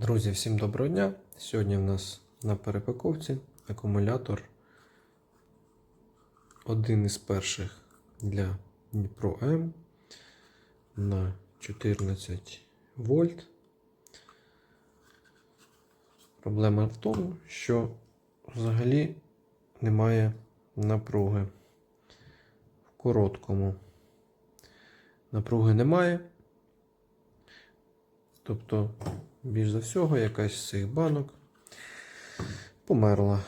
Друзі, всім доброго дня! Сьогодні в нас на перепаковці акумулятор. Один із перших для Дніпро М на 14 вольт. Проблема в тому, що взагалі немає напруги в короткому. Напруги немає. Тобто, більш за всього, якась з цих банок померла.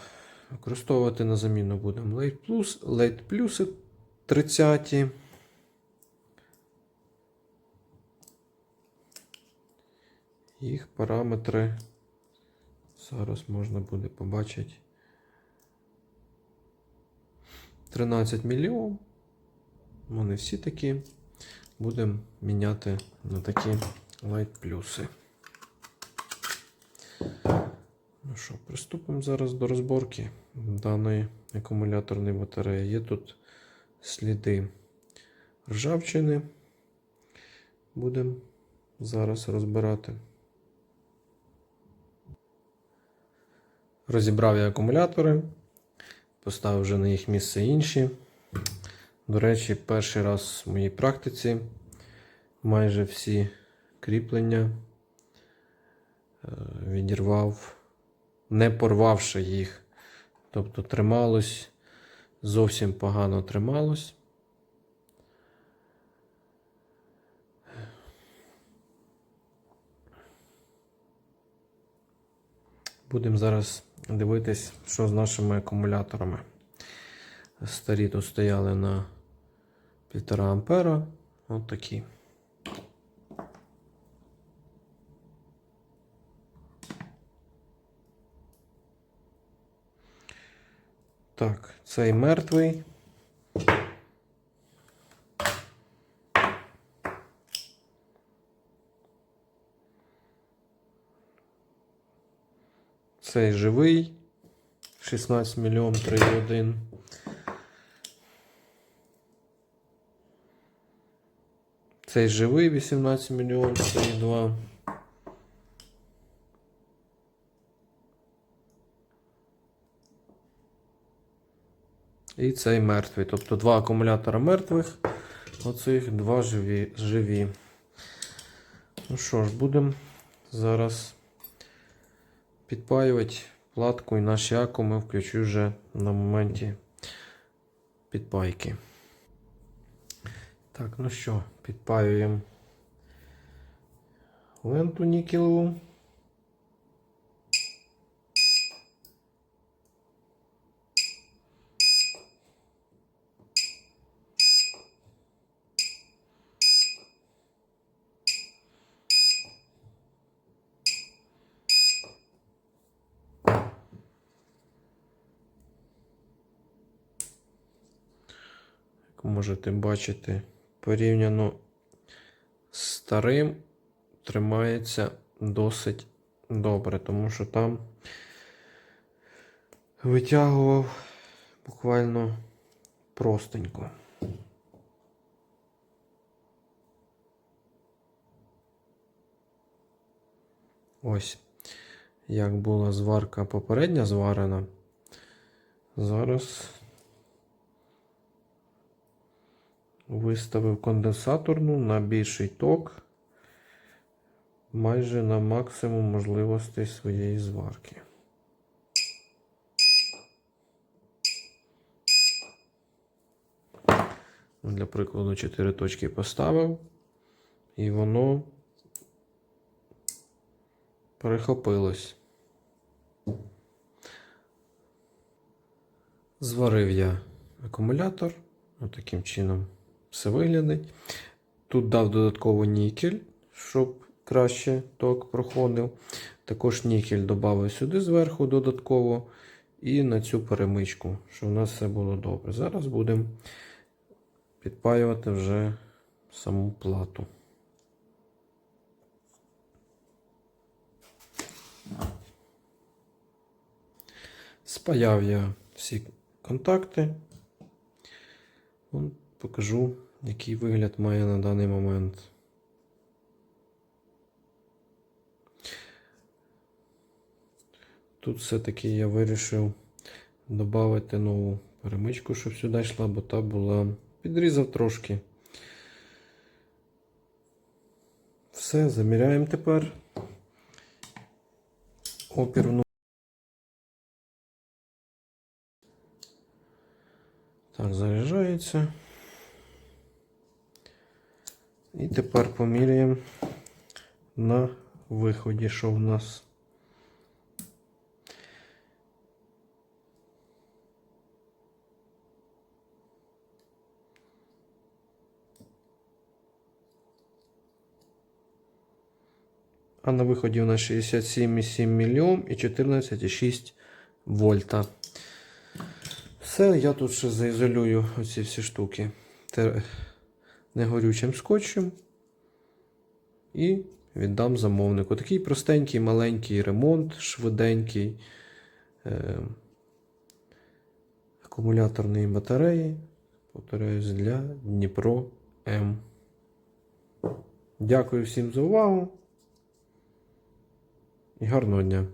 Використовувати на заміну будемо Late Plus, Late Plus 30. Їх параметри зараз можна буде побачити. 13 мільйон. Вони всі такі. Будемо міняти на такі Light плюси. Ну що, приступимо зараз до розборки даної акумуляторної батареї. Є тут сліди ржавчини. Будемо зараз розбирати. Розібрав я акумулятори, поставив вже на їх місце інші. До речі, перший раз в моїй практиці майже всі кріплення відірвав, не порвавши їх. Тобто трималось, зовсім погано трималось. Будемо зараз дивитись, що з нашими акумуляторами. Старі тут стояли на 1,5 ампера. От такі. Так, цей мертвий. Цей живий. 16 мільйон 3,1. Цей живий 18 мільйон 3,2. І цей мертвий. Тобто два акумулятора мертвих. Оцих два живі. живі. Ну що ж, будемо зараз підпаювати платку і наші акуми включу вже на моменті підпайки. Так, ну що, підпаюємо ленту нікелеву. Як можете бачити, порівняно з старим тримається досить добре, тому що там витягував буквально простенько. Ось, як була зварка попередня зварена. Зараз Виставив конденсаторну на більший ток майже на максимум можливостей своєї зварки. Для прикладу 4 точки поставив, і воно перехопилось. Зварив я акумулятор отаким чином все виглядить. Тут дав додатково нікель, щоб краще ток проходив. Також нікель додав сюди зверху додатково і на цю перемичку, щоб у нас все було добре. Зараз будемо підпаювати вже саму плату. Спаяв я всі контакти. Покажу, який вигляд має на даний момент. тут все-таки я вирішив додати нову перемичку, щоб сюди йшла, бо та була. Підрізав трошки. Все, заміряємо тепер. опірну. Так, заряджається. І тепер поміряємо на виході, що в нас. А на виході у нас 67,7 мільйон і 14,6 вольта. Все, я тут ще заізолюю оці всі штуки негорючим скотчем і віддам замовнику. Такий простенький, маленький ремонт, швиденький е- акумуляторної батареї. Повторяюсь, для Дніпро М. Дякую всім за увагу і гарного дня!